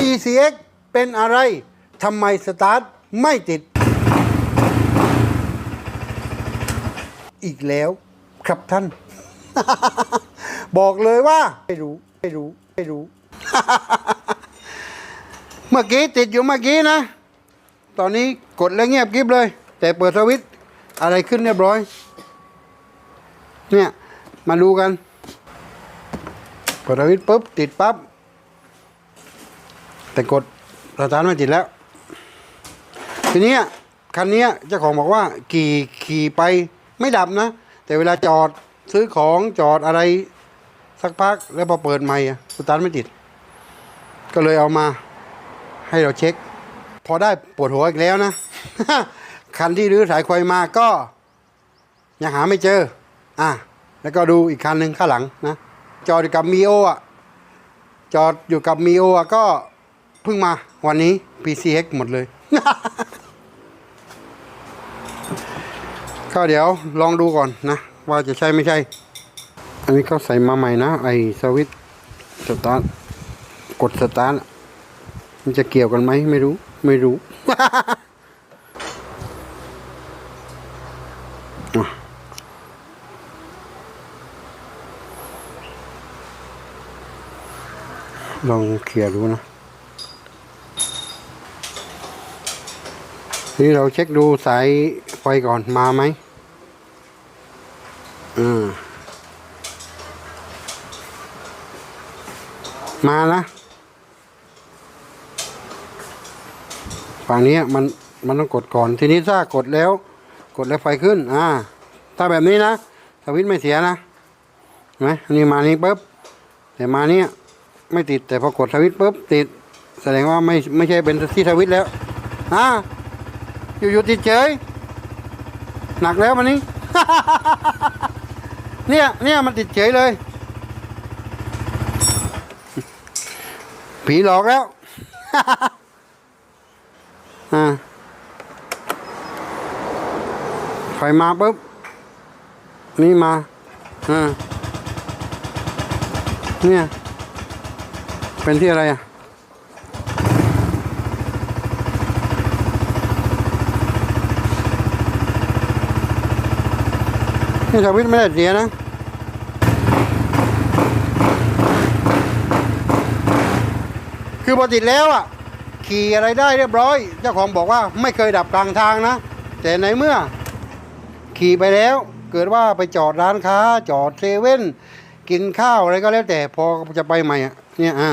PCX เป็นอะไร ทำไมสตาร์ทไม่ติด อีกแล้วครับท่าน บอกเลยว่า ไม่รู้ ไม่รู้ ไม่รู้ เมื่อกี้ติดอยู่เมื่อกี้นะ ตอนนี้กดแล้วเงียบกริบเลย แต่เปิดสวิตอะไรขึ้นเรียบร้อย เนี่ย มาดูกันเปิดสวิตปุ๊บ ติดปั๊บ แต่กดสตาร์ทไม่ติดแล้ว ทีนี้คันนี้เจ้าของบอกว่าขี่ขี่ไปไม่ดับนะ แต่เวลาจอดซื้อของจอดอะไรสักพักแล้วพอเปิดใหม่สตาร์ทไม่ติด ก็เลยเอามาให้เราเช็ค พอได้ปวดหัวอีกแล้วนะ คันที่รื้อสายควายมาก็ ยังหาไม่เจอ อะ แล้วก็ดูอีกคันหนึ่งข้างหลังนะ จอดอยู่กับมีโออะ จอดอยู่กับมีโออะก็ เพิ่งมาวันนี้ PCX หมดเลย ก็เดี๋ยวลองดูก่อนนะ ว่าจะใช่ไม่ใช่ อันนี้เขาใส่มาใหม่นะ ไอสวิตสตาร์ทกดสตาร์ทมันจะเกี่ยวกันไหมไม่รู้ ไม่รู้ลองเคลียร์ดูนะ ที นี้เราเช็คดูสายไฟก่อนมาไหมอ่ามานะฝั่งนี้มันมันต้องกดก่อน ทีนี้ถ้ากดแล้ว กดแล้วไฟขึ้น อ่า ถ้าแบบนี้นะสวิตไม่เสียนะไหมนนี้มานี้ปุ๊บแต่มาเนี้ยไม่ติดแต่พอกดสวิตปุ๊บติด แสดงว่าไม่ไม่ใช่เป็นที่สวิตแล้ว อ่า อยู่ๆติดเฉยหนักแล้วมันนี้ เนี่ยเนี่ยมันติดเฉยเลย ผีหลอกแล้ว อ่าไฟมาปุ๊บ นี่มา อ่า เนี่ย เป็นที่อะไรอะ นี่สวิตช์ไม่ได้เสียนะคือพอติแล้วอะ ขี่อะไรได้เรียบร้อย เจ้าของบอกว่าไม่เคยดับกลางทางนะ แต่ในเมื่อ ขี่ไปแล้ว เกิดว่าไปจอดร้านค้า จอดเซเว่นกินข้าวอะไรก็แล้วแต่พอจะไปใหม่เนี่ยอ่า